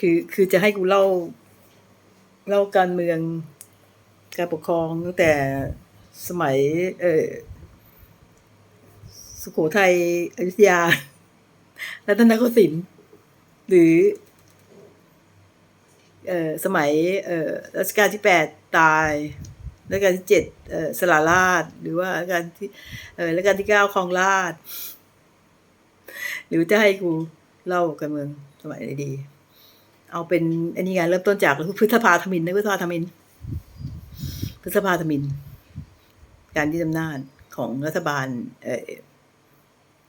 คือคือจะให้กูเล่า เล่าการเมืองการปกครองตั้งแต่สมัย เออสุโขทัยอยุธยา รัตนโกสินทร์หรือ เออสมัย เออรัชกาลที่แปดตายรัชกาลที่เจ็ดเออสละราช หรือว่ารัชกาลที่ เออรัชกาลที่เก้าครองราช หรือจะให้กูเล่าการเมืองสมัยไหนดี เอาเป็นอันนี้ไงเริ่มต้นจากพฤษภาธมินนะพฤษภาธมิน พฤษภาธมิน การยึดอำนาจของรัฐบาล เออ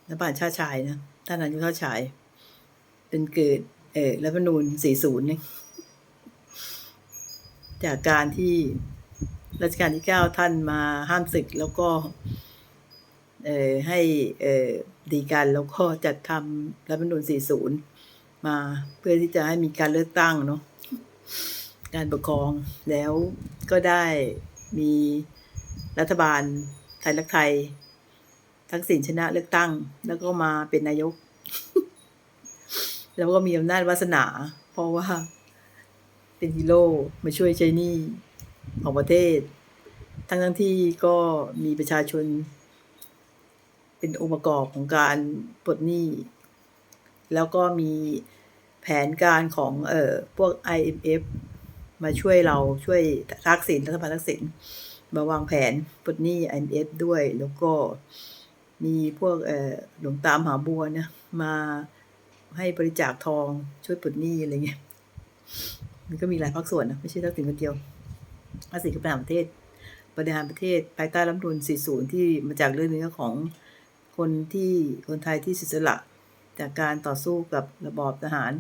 รัฐบาลชาติชายนะท่านนายกชาติชาย เป็นเกิด เออรัฐธรรมนูญ40นี่จากการที่รัชกาลที่เก้าท่านมาห้ามศึกแล้วก็ เออให้เออดีกันแล้วก็จัดทำรัฐธรรมนูญ40 มาเพื่อที่จะให้มีการเลือกตั้งเนาะการปกครองแล้วก็ได้มีรัฐบาลไทยรักไทย ทักษิณชนะเลือกตั้ง แล้วก็มาเป็นนายก แล้วก็มีอำนาจวาสนา เพราะว่าเป็นฮีโร่มาช่วยใช้หนี้ของประเทศ ทั้งทั้งที่ก็มีประชาชน เป็นองค์ประกอบของการปลดหนี้ แล้วก็มีแผนการของเอ่อพวก IMF มาช่วยเราช่วยทักษิณรัฐบาลทักษิณมาวางแผนปลดหนี้ IMF ด้วย แล้วก็มีพวกเอ่อหลวงตามหาบัวนะมาให้บริจาคทองช่วยปลดหนี้อะไรเงี้ยมันก็มีหลายภาคส่วนนะไม่ใช่ทักษิณคนเดียวทักษิณก็บริหารประเทศบริหารประเทศภายใต้รัฐธรรมนูญ40 ที่มาจากเรื่องเนื้ของคนที่คนไทยที่เสิสละ จากการต่อสู้กับระบอบทหาร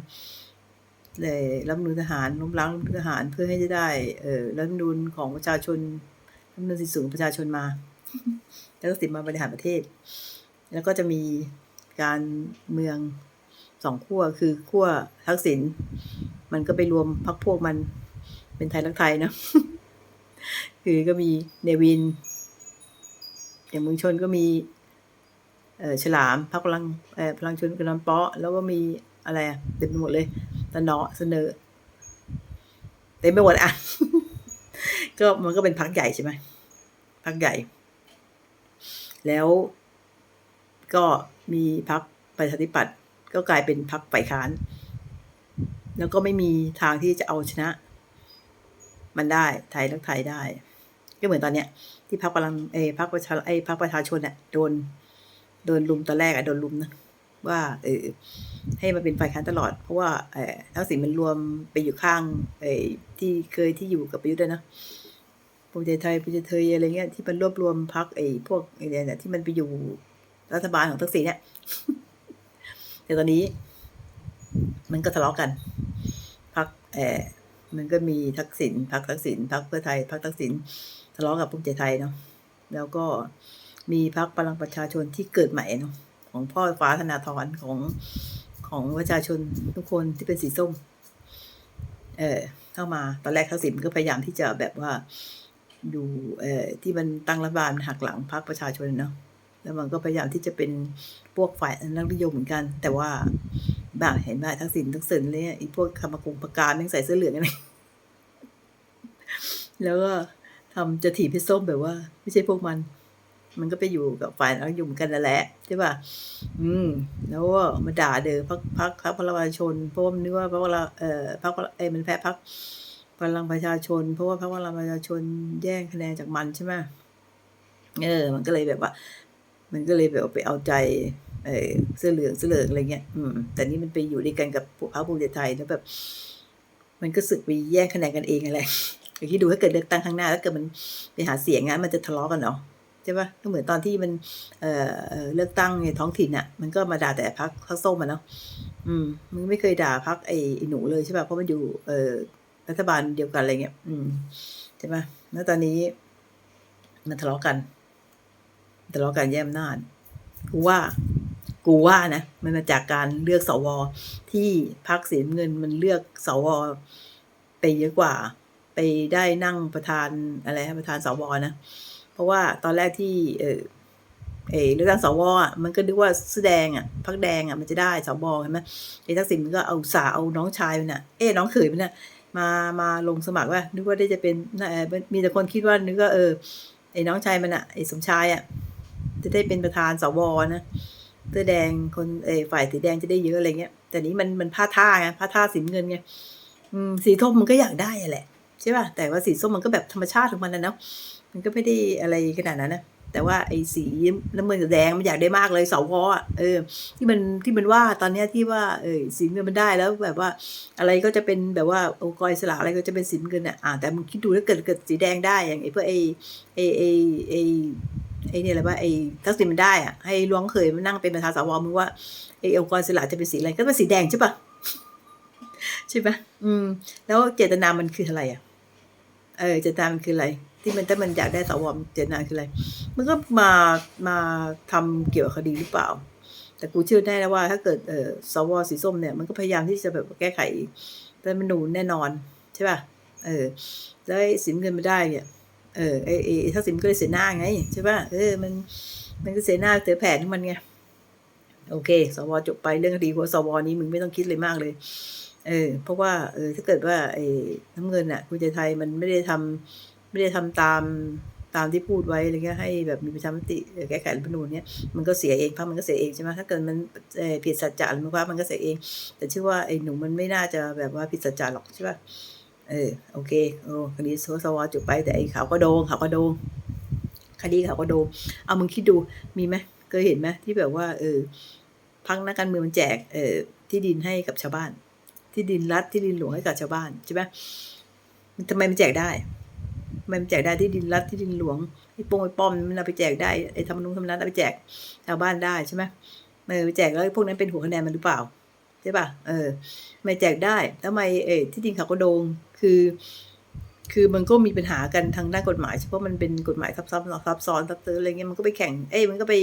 เลยรัฐมนูญทหารล้มล้างรัฐมนูญทหารเพื่อให้จะได้เออรัฐมนูญของประชาชนรัฐมนูญสิทธิสูงประชาชนมา แล้วก็สิทธิมาบริหารประเทศ แล้วก็จะมีการเมืองสองขั้วคือขั้วทักษิณมันก็ไปรวมพรรคพวกมันเป็นไทยรักไทยนะคือก็มีเนวิน อย่างเมืองชนก็มี ฉลามพรรคพลังพลังชนกระนำเปาะ แล้วก็มีอะไรอะเต็มไปหมดเลยตะเนาะเสนอเต็มไปหมดอะก็มันก็เป็นพรรคใหญ่ใช่ไหมพรรคใหญ่ แล้วก็มีพรรคประชาธิปัตย์ก็กลายเป็นพรรคฝ่ายค้าน แล้วก็ไม่มีทางที่จะเอาชนะ มันได้ไทยรักไทยได้ ก็เหมือนตอนเนี้ย ที่พรรคพลังเอพรรคประชาไอพรรคประชาชนอะโดน โดนลุมตอนแรกอะโดนลุมนะว่าเออให้มาเป็นฝ่ายค้านตลอด เพราะว่าเออทักษิณมันรวมไปอยู่ข้างเออที่เคยที่อยู่กับประยุทธ์ด้วยนะภูมิใจไทยภูมิใจไทยอะไรเงี้ยที่มันรวบรวมพรรคไอ้พวกไอ้เนี่ยที่มันไปอยู่รัฐบาลของทักษิณเนี่ยแต่ตอนนี้ มันก็ทะเลาะกันพรรคเออมันก็มีทักษิณพรรคทักษิณพรรคเพื่อไทยพรรคทักษิณทะเลาะกับภูมิใจไทยเนาะแล้วก็ มีพรรคพลังประชาชนที่เกิดใหม่เนาะของพ่อฟ้าธนาธรของของประชาชนทุกคนที่เป็นสีส้ม เออเข้ามาตอนแรกทักษิณก็พยายามที่จะแบบว่าดูเอ่อที่มันตั้งรัฐบาลหักหลังพรรคประชาชนเนาะแล้วมันก็พยายามที่จะเป็นพวกฝ่ายนักนิยมเหมือนกัน แต่ว่าบ้าเห็นบ้าทักษิณทักษิณเลยไอ้พวกคำมากงประการแม่งใส่เสื้อเหลืองอะไรแล้วก็ทำจะถีบให้ส้มแบบว่า ไม่ใช่พวกมัน มันก็ไปอยู่กับฝ่ายนักยุ่มกันนั่นแหละใช่ป่ะอืม แล้วก็มาด่าเด้อพักพักพักพลังประชาชนเพราะมันนึกว่าพักพลังเอ่อพักเอ้มันแพ้พักพลังประชาชน เพราะว่าพักพลังประชาชนแย่งคะแนนจากมันใช่ไหมเออ มันก็เลยแบบว่า มันก็เลยแบบไปเอาใจเออเสื้อเหลืองเสื้อเหลืองอะไรเงี้ย อืม แต่นี่มันไปอยู่ด้วยกันกับพรรคภูมิใจไทยแล้วแบบ มันก็สึกไปแย่งคะแนนกันเองอะไรอย่างที่ดูถ้าเกิดเลือกตั้งข้างหน้าถ้าเกิดมันไปหาเสียงงั้นมันจะทะเลาะกันเนาะ ใช่ปะก็เหมือนตอนที่มันเอ่อเลือกตั้งในท้องถิ่นอะมันก็มาด่าแต่พักพักส้มมาเนาะอืมมันไม่เคยด่าพักไอ้หนูเลยใช่ปะเพราะมันอยู่เอ่อรัฐบาลเดียวกันอะไรเงี้ยอืมใช่ปะแล้วตอนนี้มันทะเลาะกันทะเลาะกันแย่อำนาจกูว่ากูว่านะมันมาจากการเลือกสวที่พักเสียเงินมันเลือกสวไปเยอะกว่า ไปได้นั่งประธานอะไรประธานสวนะ เพราะว่าตอนแรกที่เออเออเลือกตั้งสวอะมันก็นึกว่าเสื้อแดงอะพักแดงอะมันจะได้สวเห็นไหมไอ้ทักษิณมันก็เอาสาเอาน้องชายมันน่ะเอ้น้องเขยมันน่ะมามาลงสมัครว่านึกว่าได้จะเป็นมีแต่คนคิดว่านึกว่าเออไอ้น้องชายมันอะไอ้สมชายอะจะได้เป็นประธานสวนะเสื้อแดงคนเออฝ่ายสีแดงจะได้เยอะอะไรเงี้ย แต่นี้มันมันพลาท่าไงพลาท่าสีเงินไงสีส้มมันก็อยากได้อะแหละใช่ป่ะแต่ว่าสีส้มมันก็แบบธรรมชาติของมันนะเนาะ มันก็ไม่ได้อะไรขนาดนั้นนะแต่ว่าไอ้สีน้ำเงินกับแดงมันอยากได้มากเลยเสาวอะเออ ที่มันที่มันว่าตอนเนี้ยที่ว่าเออสีเงินมันได้แล้วแบบว่า อะไรก็จะเป็นแบบว่าองค์กรอิสระอะไรก็จะเป็นสีเงินอะอ่าแต่มึงคิดดูถ้าเกิดเกิดสีแดงได้อย่างไอ้เพื่อไอ้ไอ้ไอ้ไอ้ไอ้เนี่ยอะไรว่าไอ้ทักษิณมันได้อะให้หลวงเคยมานั่งเป็นประธานสวมึงว่าไอ้องค์กรอิสระจะเป็นสีอะไรก็เป็นสีแดงใช่ปะใช่ปะอืม แล้วเจตนามันคืออะไรอะเออเจตนามันคืออะไร ที่มันถ้ามันอยากได้สวเจตนาคืออะไร มันก็มามาทำเกี่ยวกับคดีหรือเปล่า แต่กูเชื่อแน่นะว่า ถ้าเกิดเออสวสีส้มเนี่ยมันก็พยายามที่จะแบบแก้ไขรัฐธรรมนูญแน่นอนใช่ป่ะเออแล้วไอ้สินเงินมาได้เนี่ยเออไอไอถ้าสินก็เลยเสียหน้าไงใช่ป่ะเออมันมันก็เสียหน้าเสียแผนของมันไงโอเค สวจบไปเรื่องคดีหัวสวนี้มึงไม่ต้องคิดเลยมากเลย เออ เพราะว่า เออ ถ้าเกิดว่าไอ้น้ำเงินอะ คุณใจไทยมันไม่ได้ทำ ไม่ได้ทำตามตามที่พูดไว้อะไรเงี้ยให้แบบมีประชามติแก้ไขรัฐธรรมนูญเนี่ยมันก็เสียเองพักมันก็เสียเองใช่ไหมถ้าเกิดมันผิดสัจจะหรือว่ามันก็เสียเอง แต่เชื่อว่าไอ้หนูมันไม่น่าจะแบบว่าผิดสัจจะหรอกใช่ป่ะเออโอเคโอ้คดีโซสวจบไปแต่ไอ้ขาวก็โดงขาวก็โดงคดีขาวก็โดงเอามึงคิดดูมีไหมเคยเห็นไหมที่แบบว่า เออพักนักการเมืองมันแจกเออที่ดินให้กับชาวบ้าน ที่ดินรัฐที่ดินหลวงให้กับชาวบ้านใช่ไหมทำไมมันแจกได้ มันแจกได้ที่ดินรัฐที่ดินหลวงไอ้โป้งไอ้ป้อมมันเอาไปแจกได้ไอ้ธรรมนุนธรรมนัฐเอาไปแจกชาวบ้านได้ใช่ไหมเออไปแจกแล้วพวกนั้นเป็นหัวคะแนนมันหรือเปล่าใช่ป่ะเออไม่แจกได้ทำไมเออที่ดินเขาก็โดงคือ คือมันก็มีปัญหากันทางด้านกฎหมายเฉพาะมันเป็นกฎหมายซับซ้อนซับซ้อนซับซ้อนอะไรเงี้ยมันก็ไปแข่งเอ้ยมันก็ไป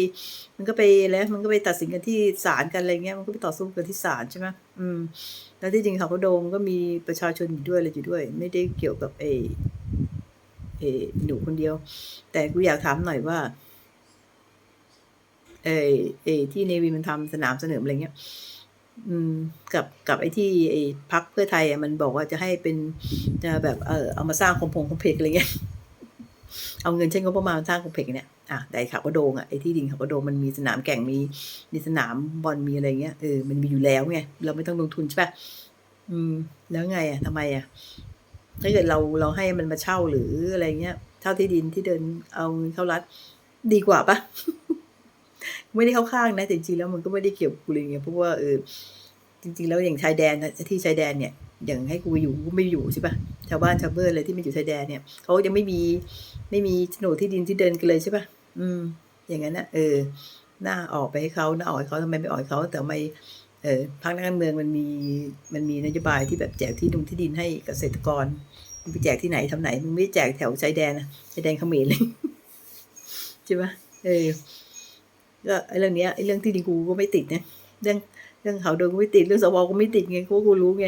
มันก็ไปแล้วมันก็ไปตัดสินกันที่ศาลกันอะไรเงี้ยมันก็ไปต่อสู้กันที่ศาลใช่ไหมอืมแล้วที่จริงเขาก็โดงก็มีประชาชนอยู่ด้วยอะไรอยู่ด้วย ไม่ได้เกี่ยวกับเอ เอหนูคนเดียว แต่กูอยากถามหน่อยว่า เออเอที่เนวีมันทำสนามเสนออะไรเงี้ย อืม กับกับไอ้ที่ไอ้พักเพื่อไทยอะมันบอกว่าจะให้เป็นจะแบบเออเอามาสร้างคอมพงคอมเพกอะไรเงี้ยเอาเงินใช้งบประมาณสร้างคอมเพกเนี่ยอะแต่ขับกระโดงอะไอ้ที่ดินขับกระโดงมันมีสนามแข่งมีมีสนามบอลมีอะไรเงี้ยเออมันมีอยู่แล้วไงเราไม่ต้องลงทุนใช่ปะอืม แล้วไงอะทำไมอะ ถ้าเกิดเราเราให้มันมาเช่าหรืออะไรเงี้ยเช่าที่ดินที่เดินเอาเงินเข้ารัฐดีกว่าปะไม่ได้เข้าข้างนะแต่จริงๆแล้วมันก็ไม่ได้เกี่ยวกับกูเลยไงเพราะว่าเออจริงๆแล้วอย่างชายแดนนะที่ชายแดนเนี่ย อย่างให้กูอยู่กูไม่อยู่ใช่ปะชาวบ้านชาวเบอร์อะไรที่มันอยู่ชายแดนเนี่ยเขายังไม่มีไม่มีโฉนดที่ดินที่เดินกันเลยใช่ปะอืม อย่างนั้นนะเออหน้าออกไปให้เขาหน้าออกเขาทำไมไม่ออกเขาแต่ทำไม เออพรรคนักการเมืองมันมีมันมีนโยบายที่แบบแจกที่ดินที่ดินให้เกษตรกรมึงไปแจกที่ไหนทำไหนมึงไม่แจกแถวชายแดนนะชายแดนเขมรเลยใช่ปะเออก็ไอ้เรื่องเนี้ยไอ้เรื่องที่ดินกูก็ไม่ติดนะเรื่องเรื่องเขาโดนกูไม่ติดเรื่องสวกูไม่ติดไงกูกูรู้ไง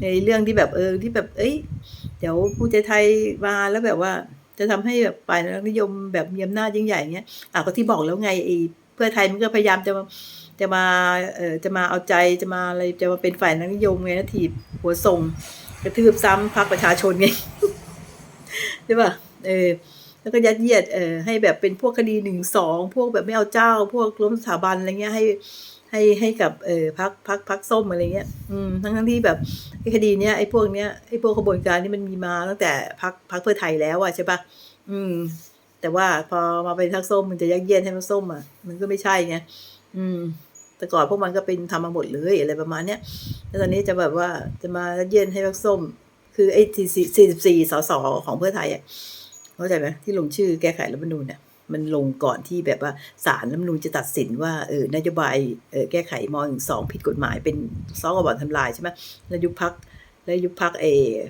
ในเรื่องที่แบบเออที่แบบ เอ้ยเดี๋ยวผู้ใจไทยมาแล้วแบบว่า จะทำให้แบบฝ่ายนักนิยมแบบมีอำนาจยิ่งใหญ่เนี้ยอะก็ที่บอกแล้วไงไอ้เพื่อไทยมันก็พยายามจะ จะมาเออจะมาเอาใจจะมาอะไรจะมาเป็นฝ่ายนักนิยมไงนะถีบหัวส่งกระทืบซ้ำพรรคประชาชนไงใช่ป่ะเออแล้วก็ยัดเยียดเออให้แบบเป็นพวกคดีหนึ่งสองพวกแบบไม่เอาเจ้า พวกล้มสถาบันอะไรเงี้ยให้ให้ให้กับเออพักพักพักส้มอะไรเงี้ยอืมทั้งทั้งที่แบบไอ้คดีเนี้ยไอ้พวกเนี้ยไอ้พวกขบวนการนี่มันมีมาตั้งแต่พักพักเพื่อไทยแล้วอะใช่ปะอืม แต่ว่าพอมาเป็นพักส้มมันจะยัดเยียดให้พักส้มอะมันก็ไม่ใช่ไงอืม แต่ก่อนพวกมันก็เป็นทำมาหมดเลยอะไรประมาณเนี้ยแล้วตอนนี้จะแบบว่าจะมาเยียดให้พักส้ม คือไอ้ทีสี่สิบสี่สสของเพื่อไทยอะเข้าใจไหมที่ลงชื่อแก้ไขรัฐธรรมนูญเนี่ยมันลงก่อนที่แบบว่าศาลรัฐธรรมนูญจะตัดสินว่าเออนโยบายเออแก้ไขมหนึ่งสองผิดกฎหมายเป็นซ้อกับบอนทำลายใช่ไหมแล้วยุบพักแล้วยุบพักเอ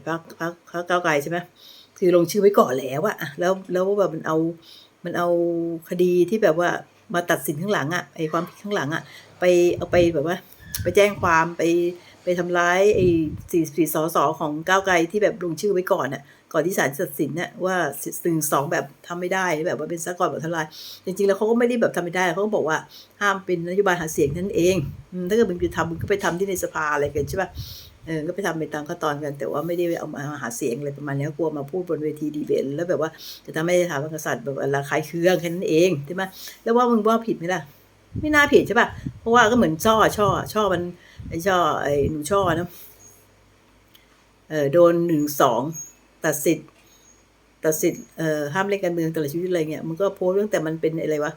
พักพักพักก้าวไกลใช่ไหมคือลงชื่อไว้ก่อนแล้วอะแล้วแล้วแบบมันเอามันเอาคดีที่แบบว่า มาตัดสินข้างหลังอะไอความผิดข้างหลังอะไปเอาไปแบบว่า ไปแจ้งความไปไปทำร้ายไอ้สี่สี่สอสอของก้าวไกลที่แบบลงชื่อไว้ก่อนอะก่อนที่ศาลจะตัดสินเนี่ยว่าสิ่งสองแบบทำไม่ได้แบบว่าเป็นสากลแบบทลาย จริงๆ แล้วเขาก็ไม่ได้แบบทำไม่ได้เขาก็บอกว่าห้ามเป็นนโยบายหาเสียงนั่นเองถ้าเกิดมึงจะทำมึงก็ไปทำที่ในสภาอะไรกันใช่ป่ะ เออก็ไปทำไปตามขั้นตอนกัน แต่ว่าไม่ได้เอามาหาเสียงอะไรประมาณนี้กลัวมาพูดบนเวทีดีเบตแล้วแบบว่าจะทำให้สถาบันกษัตริย์แบบอะคายเครื่องแค่นั้นเองใช่ไหมแล้วว่ามึงว่าผิดไหมล่ะ ไม่น่าผิดใช่ป่ะเพราะว่าก็เหมือนช่อช่อช่อมันไอ้ช่อไอ้หนูช่อนะเออโดนหนึ่งสองตัดสิทธิ์ตัดสิทธิ์เอ่อห้ามเล่นการเมืองตลอดชีวิตอะไรเงี้ยมันก็โพสเรื่องแต่มันเป็นอะไรวะ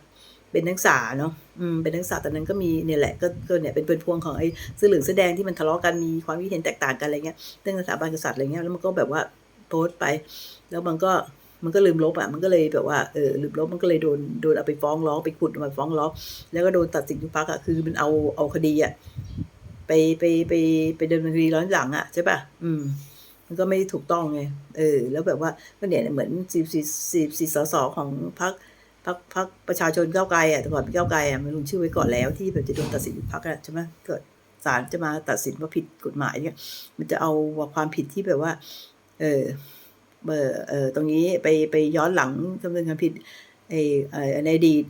เป็นนักศึกษาเนาะอืมเป็นนักศึกษาตอนนั้นก็มีเนี่ยแหละก็ก็เนี่ยเป็นเป็นพวงของไอ้เสื้อเหลืองเสื้อแดงที่มันทะเลาะกันมีความคิดเห็นแตกต่างกันอะไรเงี้ยเรื่องสถาบันกษัตริย์อะไรเงี้ยแล้วมันก็แบบว่าโพสต์ไป แล้วมันก็มันก็ลืมลบอะ มันก็เลยแบบว่า เออ ลืมลบ มันก็เลยโดน โดนเอาไปฟ้องร้อง ไปขุดมาฟ้องร้อง แล้วก็โดนตัดสินยุบพักอะ คือมันเอา เอาคดีอะ ไป ไป ไป ไปดำเนินคดีร้อนหลังอะใช่ป่ะ อืม มันก็ไม่ถูกต้องไง เออ แล้วแบบว่าก็เนี่ย เหมือนสิบสี่สิบสี่สสของพรรค พักพักประชาชนก้าวไกลอะแต่ก่อนเป็นก้าวไกลอะมันลงชื่อไว้ก่อนแล้วที่แบบจะโดนตัดสินยุบพักอะใช่ไหมเกิดศาลจะมาตัดสินว่าผิดกฎหมายเนี่ย มันจะเอาความผิดที่แบบว่า เออเบอร์เออตรงนี้ไปไปย้อนหลังดำเนินการผิดไอ้ไอ้ในอดีต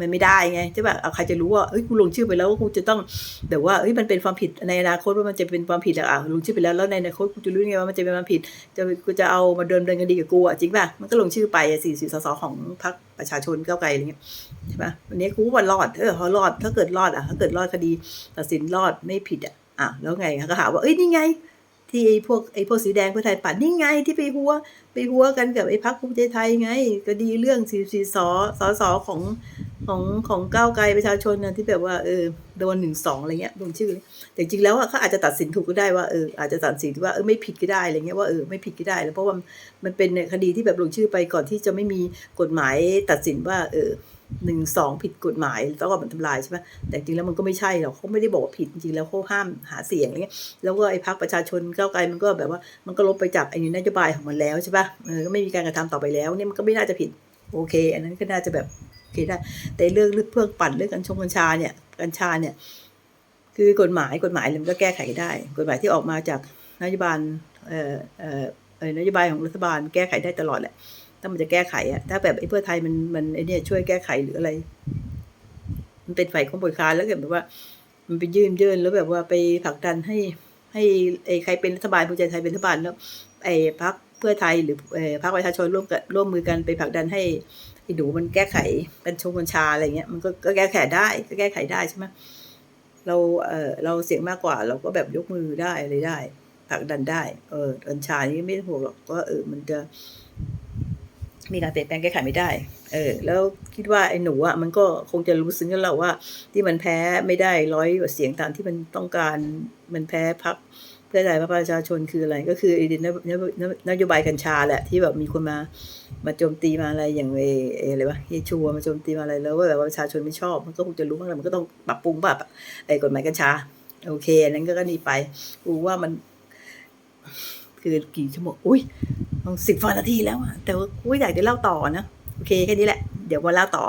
มันไม่ได้ไงใช่ป่ะเอาใครจะรู้ว่าเอ้ยกูลงชื่อไปแล้วว่ากูจะต้องแต่ว่าเอ้ยมันเป็นความผิดในอนาคตว่ามันจะเป็นความผิดอะอะลงชื่อไปแล้วแล้วในอนาคตกูจะรู้ไงว่ามันจะเป็นความผิดจะกูจะเอามาเดินเดินคดีกับกูอะจริงป่ะมันก็ลงชื่อไปสี่สี่สสของพรรคประชาชนก้าวไกลอะไรเงี้ยใช่ป่ะวันนี้กูว่ารอดเออพอรอดถ้าเกิดรอดอะถ้าเกิดรอดคดีตัดสินรอดไม่ผิดอะอะแล้วไงก็หาว่าเอ้ยนี่ไงที่ไอ้พวกไอ้พวกสีแดงเพื่อไทยปัดนี่ไงที่ไปหัว ไปหัวกันกับไอ้พรรคภูมิใจไทยไง ก็ดีเรื่องสี่สี่สสสของ ของของก้าวไกลประชาชนนะที่แบบว่าเออโดนหนึ่งสองอะไรเงี้ยลงชื่อ แต่จริงแล้วอะเขาอาจจะตัดสินถูกก็ได้ว่าเอออาจจะตัดสินว่าเออไม่ผิดก็ได้อะไรเงี้ยว่าเออไม่ผิดก็ได้แล้วเพราะว่ามันเป็นคดีที่แบบลงชื่อไปก่อนที่จะไม่มีกฎหมายตัดสินว่าเออหนึ่งสองผิดกฎหมายแล้วก็มันทำลายใช่ไหมแต่จริงแล้วมันก็ไม่ใช่หรอกเขาไม่ได้บอกว่าผิดจริงแล้วเขาห้ามหาเสียงอะไรเงี้ยแล้วก็ไอ้พรรคประชาชนก้าวไกลมันก็แบบว่ามันก็ลบไปจากไอ้นโยบายของมันแล้วใช่ปะเออก็ไม่มีการกระทำต่อไปแล้วเนี่ยมันก็ไม่น่าจะผิดโอเค อันนั้นก็น่าจะแบบ โอเคได้แต่เรื่องเรื่องเพื่องปั่นเรื่องกัญชงกัญชาเนี่ยกัญชาเนี่ย คือกฎหมายกฎหมายมันก็แก้ไขได้ กฎหมายที่ออกมาจากนโยบายเอ่อเอ่อนโยบายของรัฐบาลแก้ไขได้ตลอดแหละ ถ้ามันจะแก้ไขอะถ้าแบบไอ้เพื่อไทยมันมันไอ้นี่ช่วยแก้ไขหรืออะไร มันเป็นฝ่ายของบริการแล้วเกิดแบบว่า มันไปยื่นยื่นแล้วแบบว่าไปผลักดันให้ให้ไอ้ใครเป็นรัฐบาลภูมิใจไทยเป็นรัฐบาลแล้วไอ้พรรคเพื่อไทยหรือพรรคประชาชนร่วมกันร่วมมือกันไปผลักดันให้ อ้หนูมันแก้ไขกันชงกัญชาอะไรเงี้ยมันก็ก็แก้ไขได้ก็แก้ไขได้ใช่ไหมเราเออเราเสียงมากกว่า เราก็แบบยกมือได้อะไรได้ผลักดันได้ เออกัญชานี้ไม่ต้องห่วงหรอกว่าเออมันจะ มีการเปลี่ยนแปลงแก้ไขไม่ได้ เออ แล้วคิดว่าไอ้หนูอะมันก็คงจะรู้ซึ้งกันแล้วว่า ที่มันแพ้ไม่ได้ร้อยกว่าเสียงตามที่มันต้องการมันแพ้พักเพื่อไทยพรรคประชาชนคืออะไร ก็คือไอ้นโยนโยนโยบายกัญชาแหละที่แบบมีคนมามาโจมตีมาอะไรอย่างเออะไรวะเยชัวมาโจมตีมาอะไรแล้วว่าแบบประชาชนไม่ชอบ มันก็คงจะรู้บ้างแหละมันก็ต้องปรับปรุงแบบไอ้กฎหมายกัญชา โอเคอันนั้นก็ก็นี่ไปกูว่ามัน คือกี่ชั่วโมงอุ้ย ต้องสิบนาทีแล้วอะแต่ว่าอยากจะเล่าต่อนะ โอเค แค่นี้แหละ เดี๋ยวมาเล่าต่อ